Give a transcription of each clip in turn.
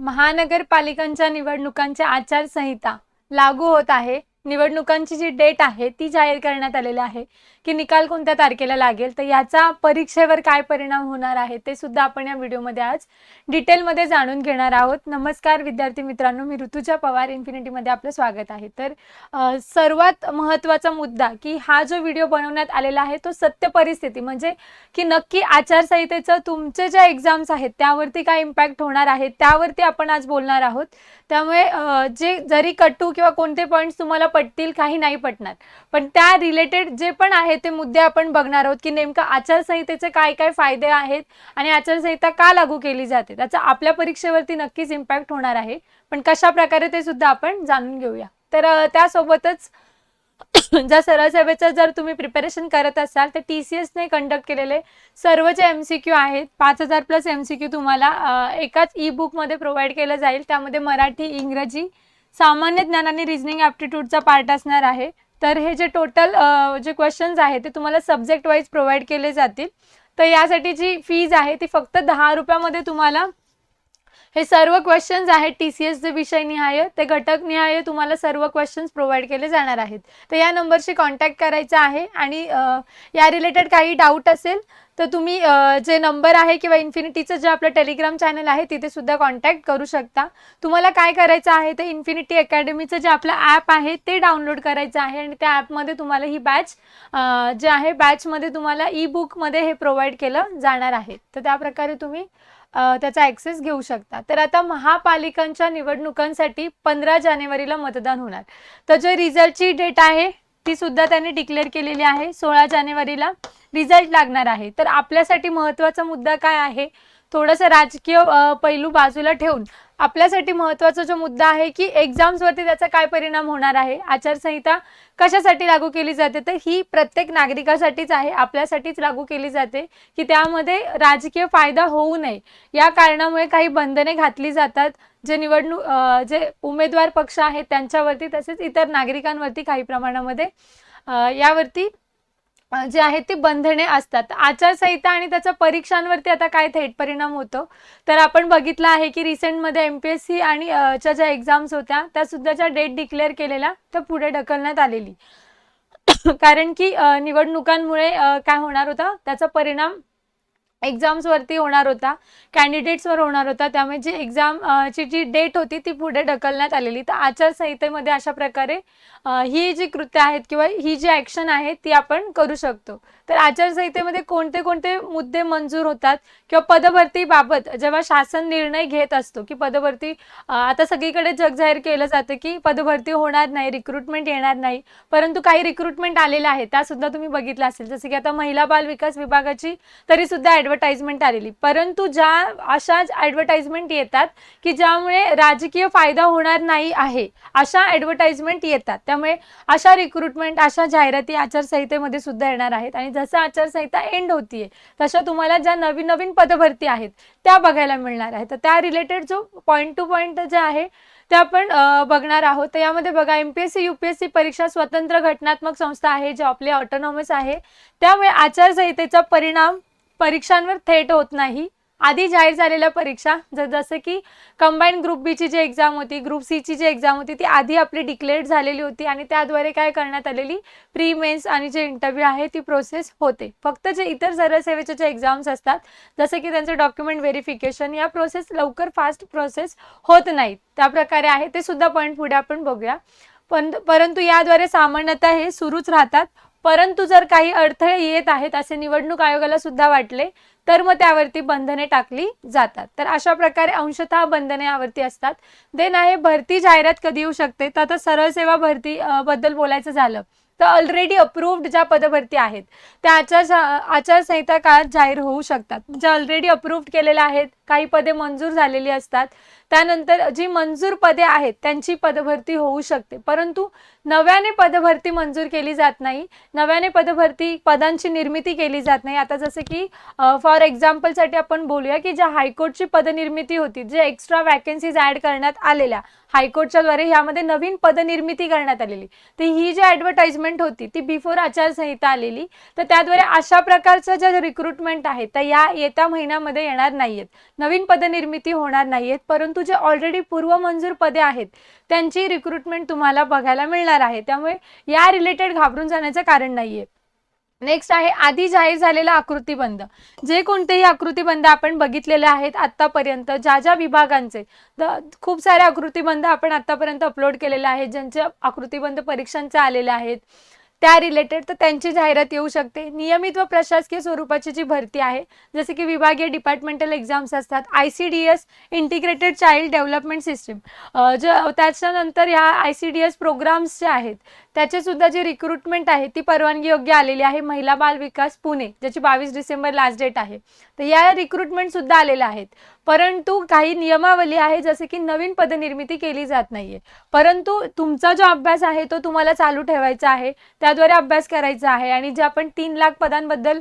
महानगरपालिकांच्या निवडणुकांच्या आचारसंहिता लागू होत आहे. निवडणुकांची जी डेट आहे ती जाहीर करण्यात आलेली आहे की निकाल कोणत्या तारखेला लागेल तर याचा परीक्षेवर काय परिणाम होणार आहे ते सुद्धा आपण या व्हिडिओमध्ये आज डिटेलमध्ये जाणून घेणार आहोत. नमस्कार विद्यार्थी मित्रांनो मी ऋतुजा पवार इन्फिनिटीमध्ये आपलं स्वागत आहे. तर सर्वात महत्त्वाचा मुद्दा की हा जो व्हिडिओ बनवण्यात आलेला आहे तो सत्य परिस्थिती म्हणजे की नक्की आचारसंहितेचं तुमचे ज्या एक्झाम्स आहेत त्यावरती काय इम्पॅक्ट होणार आहे त्यावरती आपण आज बोलणार आहोत. त्यामुळे जे जरी कटू किंवा कोणते पॉईंट्स तुम्हाला पटतील काही नाही पटणार. पण त्या रिलेटेड जे पण आहे ते मुद्दे आपण बघणार आहोत की नेमकं आचारसंहितेचे काय काय फायदे आहेत आणि आचारसंहिता का लागू केली जाते? त्याचा आपल्या परीक्षेवरती नक्कीच इम्पॅक्ट होणार आहे. पण कशा प्रकारे ते सुद्धा आपण जाणून घेऊया. तर त्यासोबतच जर सरळ सेवेचं जर तुम्ही प्रिपरेशन करत असाल तर टी सी एसने कंडक्ट केलेले सर्व जे एम सी क्यू आहेत पाच हजार प्लस एम सी क्यू तुम्हाला एकाच ई बुकमध्ये प्रोव्हाइड केलं जाईल. त्यामध्ये मराठी इंग्रजी सामान्य ज्ञान आणि रिझनिंग ॲप्टिट्यूडचा पार्ट असणार आहे. तर हे जे टोटल जे क्वेश्चन्स आहेत ते तुम्हाला सब्जेक्ट वाईज प्रोव्हाइड केले जातील. तर यासाठी जी फीज आहे ती फक्त दहा रुपयामध्ये तुम्हाला हे सर्व क्वेश्चन्स आहेत. टी सी एसचे विषय निहाय ते घटक निहाय तुम्हाला सर्व क्वेश्चन्स प्रोव्हाइड केले जाणार आहेत. तर या नंबरशी कॉन्टॅक्ट करायचा आहे. आणि या रिलेटेड काही डाऊट असेल तर तुम्ही जे नंबर आहे किंवा इन्फिनिटीचं जे आपलं टेलिग्राम चॅनल आहे तिथे सुद्धा कॉन्टॅक्ट करू शकता. तुम्हाला काय करायचं आहे ते इन्फिनिटी अकॅडमीचं जे आपलं ॲप आहे ते डाउनलोड करायचं आहे आणि त्या ॲपमध्ये तुम्हाला ही बॅच जे आहे बॅचमध्ये तुम्हाला ई बुकमध्ये हे प्रोव्हाइड केलं जाणार आहे. तर त्या प्रकारे तुम्ही त्याचा ॲक्सेस घेऊ शकता. तर आता महापालिकांच्या निवडणुकांसाठी पंधरा जानेवारीला मतदान होणार. तर जे रिझल्टची डेट आहे ती सुद्धा त्यांनी डिक्लेअर केलेली आहे सोळा जानेवारीला. रिझल्ट लागणार आहे. तर आपल्यासाठी महत्त्वाचा मुद्दा काय आहे? थोडंसं राजकीय पैलू बाजूला ठेवून. आपल्यासाठी महत्त्वाचा जो मुद्दा आहे की एक्झाम्सवरती त्याचा काय परिणाम होणार आहे? आचारसंहिता कशासाठी लागू केली जाते? तर ही प्रत्येक नागरिकासाठीच आहे आपल्यासाठीच लागू केली जाते की त्यामध्ये राजकीय फायदा होऊ नये. या कारणामुळे काही बंधने घातली जातात. जे निवडणूक जे उमेदवार पक्ष आहेत त्यांच्यावरती तसेच इतर नागरिकांवरती काही प्रमाणामध्ये यावरती जे आहेत ती बंधने असतात. आचारसंहिता आणि त्याच्या परीक्षांवरती आता काय थेट परिणाम होतो? तर आपण बघितलं आहे की रिसेंटमध्ये एम पी एस सी आणि च्या ज्या एक्झाम्स होत्या त्या सुद्धाच्या डेट डिक्लेअर केलेल्या त्या पुढे ढकलण्यात आलेली. कारण की निवडणुकांमुळे काय होणार होता? त्याचा परिणाम एक्झाम्सवरती होणार होता. कॅन्डिडेट्सवर होणार होता. त्यामुळे जी एक्झाम ची जी डेट होती ती पुढे ढकलण्यात आलेली. तर आचारसंहितेमध्ये अशा प्रकारे ही जी कृत्य आहेत किंवा ही जी ॲक्शन आहे ती आपण करू शकतो. तर आचारसंहितेमध्ये कोणते कोणते मुद्दे मंजूर होतात किंवा पदभरतीबाबत जेव्हा शासन निर्णय घेत असतो की पदभरती आता सगळीकडे जग जाहीर केलं जातं की पदभरती होणार नाही रिक्रुटमेंट येणार नाही परंतु काही रिक्रुटमेंट आलेल्या आहेत त्यासुद्धा तुम्ही बघितलं असेल. जसं की आता महिला बाल विकास विभागाची तरीसुद्धा ॲडव्हर्टाईजमेंट ॲडव्हर्टाइजमेंट आलेली. परंतु ज्या अशाच ॲडव्हर्टाईजमेंट येतात की ज्यामुळे राजकीय फायदा होणार नाही आहे अशा ॲडव्हर्टाइजमेंट येतात. त्यामुळे अशा रिक्रुटमेंट अशा जाहिराती आचारसंहितेमध्ये सुद्धा येणार आहेत. आणि जसं आचारसंहिता एंड होतीये तशा तुम्हाला ज्या नवीन नवीन पदभरती आहेत त्या बघायला मिळणार आहेत तर त्या रिलेटेड जो पॉईंट टू पॉईंट जे आहे ते आपण बघणार आहोत. तर यामध्ये बघा M P S C U P S C परीक्षा स्वतंत्र घटनात्मक संस्था आहे जे आपले ऑटोनॉमस आहे. त्यामुळे आचारसंहितेचा परिणाम परीक्षांवर थेट होत नाही. आधी जाहीर झालेल्या परीक्षा जर जसं की कंबाईन ग्रुप बीची जी एक्झाम होती ग्रुप सीची जी एक्झाम होती ती आधी आपली डिक्लेअर झालेली होती आणि त्याद्वारे काय करण्यात आलेली प्री मेन्स आणि जे इंटरव्ह्यू आहे ती प्रोसेस होते. फक्त जे इतर सरसेवेच्या ज्या जे एक्झाम्स असतात जसं की त्यांचं डॉक्युमेंट व्हेरिफिकेशन या प्रोसेस लवकर फास्ट प्रोसेस होत नाहीत. त्या प्रकारे आहे ते सुद्धा पॉईंट पुढे आपण बघूया. पण परंतु याद्वारे सामान्यतः हे सुरूच राहतात. परंतु जर काही अडथळे येत आहेत असे निवडणूक आयोगाला सुद्धा वाटले तर मग त्यावरती बंधने टाकली जातात. तर अशा प्रकारे अंशतः बंधने यावरती असतात. देन आहे भरती जाहिरात कधी येऊ शकते? तर आता सरळ सेवा भरती बद्दल बोलायचं झालं तर ऑलरेडी अप्रूव्ड ज्या पदभरती आहेत त्या आचार आचारसंहिता काळात जाहीर होऊ शकतात. ज्या ऑलरेडी अप्रूव्ड केलेल्या आहेत काही पदे मंजूर झालेली असतात. त्यानंतर जी मंजूर पदे आहेत त्यांची पदभरती होऊ शकते. परंतु नव्याने पदभरती मंजूर केली जात नाही. नव्याने पदभरती पदांची निर्मिती केली जात नाही. आता जसं की फॉर एक्झाम्पलसाठी आपण बोलूया की ज्या हायकोर्टची पदनिर्मिती होती जे एक्स्ट्रा वॅकन्सीज ॲड करण्यात आलेल्या हायकोर्टच्या द्वारे यामध्ये नवीन पदनिर्मिती करण्यात आलेली. तर ही जी ॲडव्हर्टाइजमेंट होती ती बिफोर आचारसंहिता आलेली. तर त्याद्वारे अशा प्रकारचं ज्या रिक्रुटमेंट आहेत त्या या येत्या महिन्यामध्ये येणार नाहीयेत. नवीन पदनिर्मिती होणार नाहीयेत परंतु जे ऑलरेडी पूर्वमंजूर पदे आहेत त्यांची रिक्रुटमेंट तुम्हाला बघायला मिळणार आहे. त्यामुळे या रिलेटेड घाबरून जाण्याचं कारण नाहीये. नेक्स्ट आहे आधी जाहीर झालेला आकृतीबंध. जे कोणतेही आकृतीबंध आपण बघितलेले आहेत आत्तापर्यंत ज्या ज्या विभागांचे खूप सारे आकृतीबंध आपण आत्तापर्यंत अपलोड केलेले आहेत ज्यांचे आकृतीबंध परीक्षांचे आलेले आहेत. त्या रिलेटेड तर त्यांची जाहिरात येऊ शकते. नियमित व प्रशासकीय स्वरूपाची जी भरती आहे जसे की विभागीय डिपार्टमेंटल एक्झाम्स असतात I C D S integrated child development system ज त्याच्यानंतर ह्या I C D S programs जे आहेत त्याचे सुद्धा जी रिक्रुटमेंट आहे ती परवानगी योग्य आलेली आहे. महिला बाल विकास पुणे ज्याची बावीस डिसेंबर लास्ट डेट आहे. तर या रिक्रुटमेंट सुद्धा आलेल्या आहेत. परंतु काही नियमावली आहे जसे की नवीन पदनिर्मिती केली जात नाहीये. परंतु तुमचा जो अभ्यास आहे तो तुम्हाला चालू ठेवायचा आहे. त्याद्वारे अभ्यास करायचा आहे आणि जे आपण तीन लाख पदांबद्दल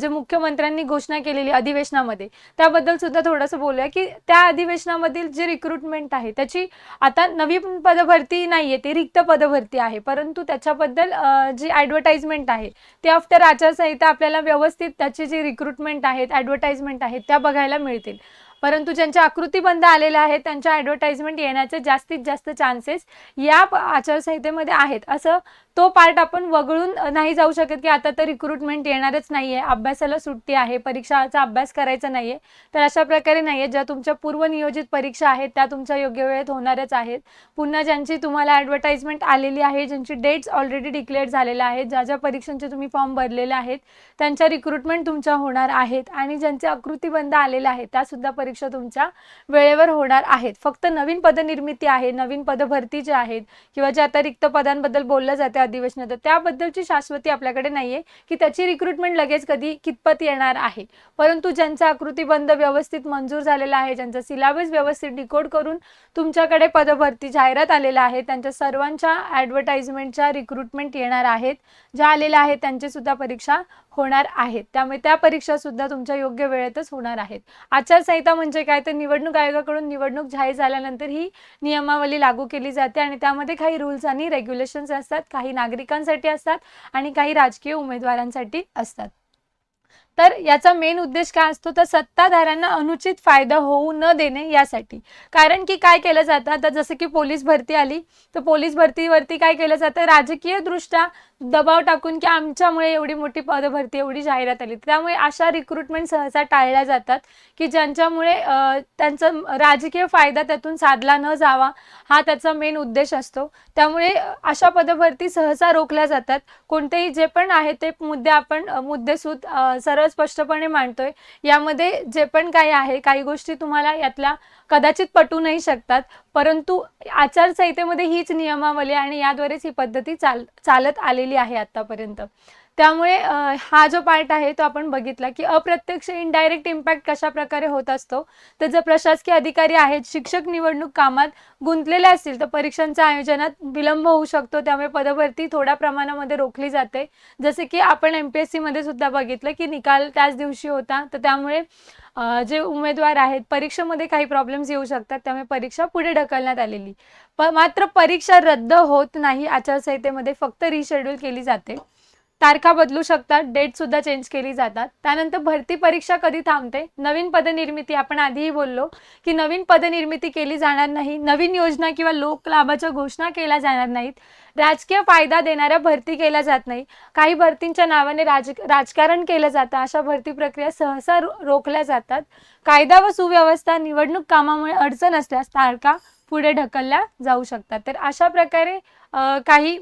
जे मुख्यमंत्र्यांनी घोषणा केलेली अधिवेशनामध्ये त्याबद्दल सुद्धा थोडंसं बोलूया की त्या अधिवेशनामधील जे रिक्रुटमेंट आहे त्याची आता नवीन पदभरती नाहीये ती रिक्त पदभरती आहे. परंतु त्याच्याबद्दल जी ॲडव्हर्टाइजमेंट आहे ते आफ्टर आचारसंहिता आपल्याला व्यवस्थित त्याची जी रिक्रुटमेंट आहेत ॲडव्हर्टाइजमेंट आहेत त्या बघायला मिळतील. परंतु ज्यांच्या आकृतीबंध आलेल्या आहेत त्यांच्या ॲडव्हर्टाईजमेंट येण्याचे जास्तीत जास्त चान्सेस या आचारसंहितेमध्ये आहेत. असं तो पार्ट आपण वगळून नाही जाऊ शकत की आता तर रिक्रुटमेंट येणारच नाही आहे अभ्यासाला सुट्टी आहे परीक्षाचा अभ्यास करायचा नाही आहे तर अशा प्रकारे नाही आहे ज्या तुमच्या पूर्वनियोजित परीक्षा आहेत त्या तुमच्या योग्य वेळेत होणारच आहेत. पुन्हा ज्यांची तुम्हाला ॲडव्हर्टाइजमेंट आलेली आहे ज्यांची डेट्स ऑलरेडी डिक्लेअर झालेल्या आहेत ज्या ज्या परीक्षांचे तुम्ही फॉर्म भरलेले आहेत त्यांच्या रिक्रुटमेंट तुमच्या होणार आहेत आणि ज्यांचे आकृतीबंध आलेले आहेत त्यासुद्धा परीक्षा तुमच्या वेळेवर होणार आहेत. फक्त नवीन पदनिर्मिती आहे नवीन पदभरती जे आहेत किंवा ज्या आता रिक्त पदांबद्दल बोललं जाते अधिवेशनात त्याबद्दलची शाश्वती आपल्याकडे नाहीये की त्याची रिक्रुटमेंट लगेच कधी कितपत येणार आहे. परंतु ज्यांचा आकृतीबंध व्यवस्थित मंजूर झालेला आहे ज्यांचा सिलेबस व्यवस्थित डिकोड करून तुमच्याकडे पदभरती जाहिरात आलेल्या आहे त्यांच्या सर्वांच्या ॲडव्हर्टाइजमेंटच्या रिक्रुटमेंट येणार आहेत. ज्या आलेल्या आहेत त्यांची सुद्धा परीक्षा होणार आहेत. त्यामुळे त्या परीक्षा सुद्धा तुमच्या योग्य वेळेतच होणार आहेत. आचारसंहिता म्हणजे काय? तर निवडणूक आयोगाकडून निवडणूक जाहीर झाल्यानंतर ही नियमावली लागू केली जाते आणि त्यामध्ये काही रूल्स आणि रेग्युलेशन्स असतात काही नागरिकांसाठी असतात आणि काही राजकीय उमेदवारांसाठी असतात. तर याचा मेन उद्देश काय असतो? तर सत्ताधाऱ्यांना अनुचित फायदा होऊ न देणे यासाठी. कारण की काय केलं जातं? आता जसं की पोलीस भरती आली तर पोलीस भरतीवरती काय केलं जातं? राजकीय दृष्ट्या दबाव टाकून की आमच्यामुळे एवढी मोठी पदभरती एवढी जाहिरात आली. त्यामुळे अशा रिक्रुटमेंट सहसा टाळल्या जातात की ज्यांच्यामुळे त्यांचा राजकीय फायदा त्यातून साधला न जावा हा त्याचा मेन उद्देश असतो. त्यामुळे अशा पदभरती सहसा रोखल्या जातात. कोणतेही जे पण आहे ते मुद्दे आपण मुद्देसूद सरळ स्पष्टपणे मांडतोय. यामध्ये जे पण काही आहे काही गोष्टी तुम्हाला यातल्या कदाचित पटू नाही शकतात. परंतु आचारसंहितेमध्ये हीच नियमावली आणि याद्वारेच ही पद्धती चाल चालत आलेली आहे आतापर्यंत. त्यामुळे हा जो पार्ट आहे तो आपण बघितला की अप्रत्यक्ष इनडायरेक्ट इम्पॅक्ट कशा प्रकारे होत असतो. तर जर प्रशासकीय अधिकारी आहेत शिक्षक निवडणूक कामात गुंतलेले असतील तर परीक्षांच्या आयोजनात विलंब होऊ शकतो. त्यामुळे पदभरती थोड्या प्रमाणामध्ये रोखली जाते. जसे की आपण एम पी एस सीमध्ये सुद्धा बघितलं की निकाल त्याच दिवशी होता. तर त्यामुळे जे उमेदवार आहेत परीक्षेमध्ये काही प्रॉब्लेम्स येऊ शकतात. त्यामुळे परीक्षा पुढे ढकलण्यात आलेली. प मात्र परीक्षा रद्द होत नाही. आचारसंहितेमध्ये फक्त रिशेड्यूल केली जाते. तारखा बदलू शकतात डेट सुद्धा चेंज केली जातात. त्यानंतर भरती परीक्षा कधी थांबते? नवीन पदनिर्मिती आपण आधीही बोललो की नवीन पदनिर्मिती केली जाणार नाही नवीन योजना किंवा लोक लाभाच्या घोषणा केल्या जाणार नाहीत राजकीय फायदा देणाऱ्या भरती केल्या जात नाही काही भरतींच्या नावाने राज राजकारण केलं जातं अशा भरती प्रक्रिया सहसा रो- रोखल्या जातात. कायदा व सुव्यवस्था निवडणूक कामामुळे अडचण असल्यास तारखा पुढे ढकलल्या जाऊ शकतात. तर अशा प्रकारे काही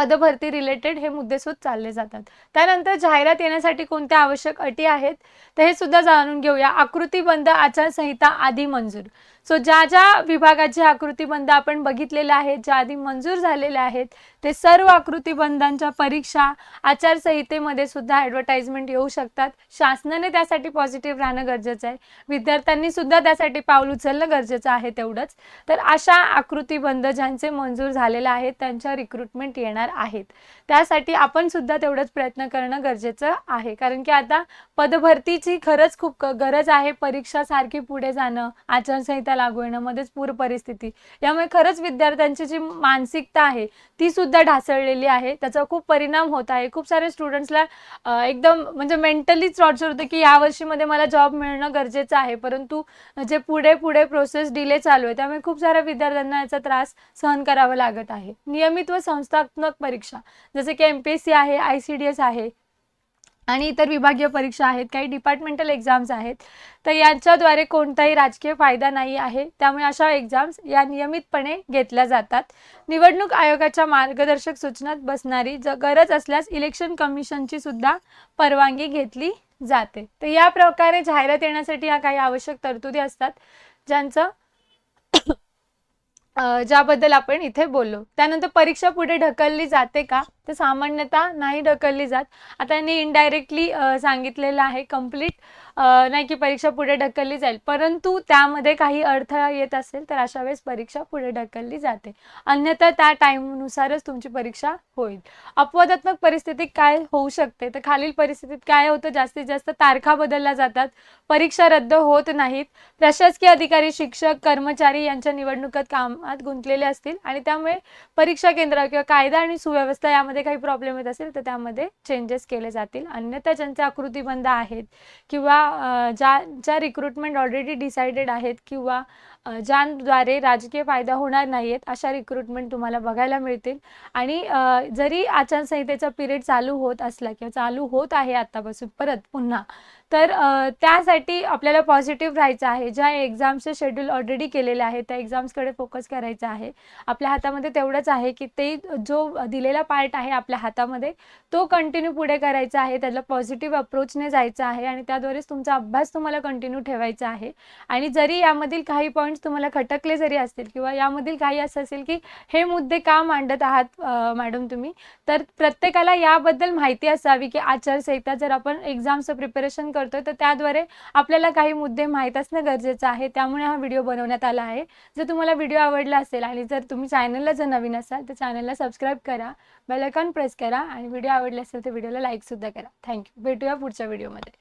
पदभरती रिलेटेड हे मुद्देसूद चालले जातात. त्यानंतर जाहिरात येण्यासाठी कोणत्या आवश्यक अटी आहेत? तर हे सुद्धा जाणून घेऊया. आकृतीबंध आचारसंहिता आधी मंजूर. सो ज्या ज्या विभागाचे आकृतीबंध आपण बघितलेले आहेत ज्या आधी मंजूर झालेले आहेत ते सर्व आकृतीबंधांच्या परीक्षा आचारसंहितेमध्ये सुद्धा ॲडव्हर्टाइजमेंट येऊ शकतात. शासनाने त्यासाठी पॉझिटिव्ह राहणं गरजेचं आहे. विद्यार्थ्यांनी सुद्धा त्यासाठी पाऊल उचलणं गरजेचं आहे तेवढंच. तर अशा आकृतीबंध ज्यांचे मंजूर झालेले आहेत त्यांच्या रिक्रुटमेंट येणार आहेत. त्यासाठी आपण सुद्धा तेवढंच प्रयत्न करणं गरजेचं आहे. कारण की आता पदभरतीची खरंच खूप गरज आहे परीक्षा सारखी पुढे जाणं आचारसंहिता त्या लागू येणं मध्येच पूर परिस्थिती. यामुळे खरंच विद्यार्थ्यांची जी मानसिकता आहे ती सुद्धा ढासळलेली आहे. त्याचा खूप परिणाम होत आहे. खूप सारे स्टुडंट्सला एकदम म्हणजे मेंटली टॉर्चर होतं की या वर्षीमध्ये मला जॉब मिळणं गरजेचं आहे. परंतु जे पुढे पुढे प्रोसेस डिले चालू आहे त्यामुळे खूप साऱ्या विद्यार्थ्यांना याचा त्रास सहन करावा लागत आहे. नियमित व संस्थात्मक परीक्षा जसे की एम पी एस सी आहे आय सी डी एस आहे आणि इतर विभागीय परीक्षा आहेत काही डिपार्टमेंटल एक्झाम्स आहेत तर यांच्याद्वारे कोणताही राजकीय फायदा नाही आहे. त्यामुळे अशा एक्झाम्स या नियमितपणे घेतल्या जातात. निवडणूक आयोगाच्या मार्गदर्शक सूचनात बसणारी ज गरज असल्यास इलेक्शन कमिशनची सुद्धा परवानगी घेतली जाते. तर या प्रकारे जाहिरात येण्यासाठी या काही आवश्यक तरतुदी असतात ज्यांचं ज्याबद्दल आपण इथे बोललो. त्यानंतर परीक्षा पुढे ढकलली जाते का? तर सामान्यतः नाही ढकलली जात. आता यांनी इनडायरेक्टली सांगितलेलं आहे कंप्लीट नाही की परीक्षा पुढे ढकलली जाईल. परंतु त्यामध्ये काही अडथळा येत असेल तर अशा वेळेस परीक्षा पुढे ढकलली जाते. अन्यथा त्या टाईमनुसारच तुमची परीक्षा होईल. अपवादात्मक परिस्थिती काय होऊ शकते? तर खालील परिस्थितीत काय होतं? जास्तीत जास्त तारखा बदलल्या जातात. परीक्षा रद्द होत नाहीत. प्रशासकीय अधिकारी शिक्षक कर्मचारी यांच्या निवडणुकात कामात गुंतलेले असतील आणि त्यामुळे परीक्षा केंद्र किंवा कायदा आणि सुव्यवस्था यामध्ये काही प्रॉब्लेम येत असेल तर त्यामध्ये चेंजेस केले जातील. अन्यथा ज्यांचे आकृतीबंध आहेत किंवा ज्या ज्या रिक्रुटमेंट ऑलरेडी डिसाइडेड आहेत किंवा ज्यांद्वारे राजकीय फायदा होणार नाही आहेत अशा रिक्रुटमेंट तुम्हाला बघायला मिळतील. आणि जरी आचारसंहितेचा पिरियड चालू होत असला किंवा चालू होत आहे आत्तापासून परत पुन्हा तर त्यासाठी आपल्याला पॉझिटिव्ह राहायचं आहे. ज्या एक्झामचे शेड्यूल ऑलरेडी केलेले आहे त्या एक्झाम्सकडे फोकस करायचा आहे. आपल्या हातामध्ये तेवढंच आहे की ते जो दिलेला पार्ट आहे आपल्या हातामध्ये तो कंटिन्यू पुढे करायचा आहे. त्याला पॉझिटिव्ह अप्रोचने जायचं आहे आणि त्याद्वारेच तुमचा अभ्यास तुम्हाला कंटिन्यू ठेवायचा आहे. आणि जरी यामधील काही पॉईंट पॉईंट्स तुम्हाला खटकले जरी असतील किंवा यामधील काही असं असेल की हे मुद्दे का मांडत आहात मॅडम तुम्ही तर प्रत्येकाला याबद्दल माहिती असावी की आचारसंहिता जर आपण एक्झामचं प्रिपरेशन करतोय तर त्याद्वारे आपल्याला काही मुद्दे माहीत असणं गरजेचं आहे. त्यामुळे हा व्हिडिओ बनवण्यात आला आहे. जर तुम्हाला व्हिडिओ आवडला असेल आणि जर तुम्ही चॅनलला जर नवीन असाल तर चॅनलला सबस्क्राईब करा बेल प्रेस करा आणि व्हिडिओ आवडला असेल तर व्हिडिओला लाईकसुद्धा करा. थँक्यू. भेटूया पुढच्या व्हिडिओमध्ये.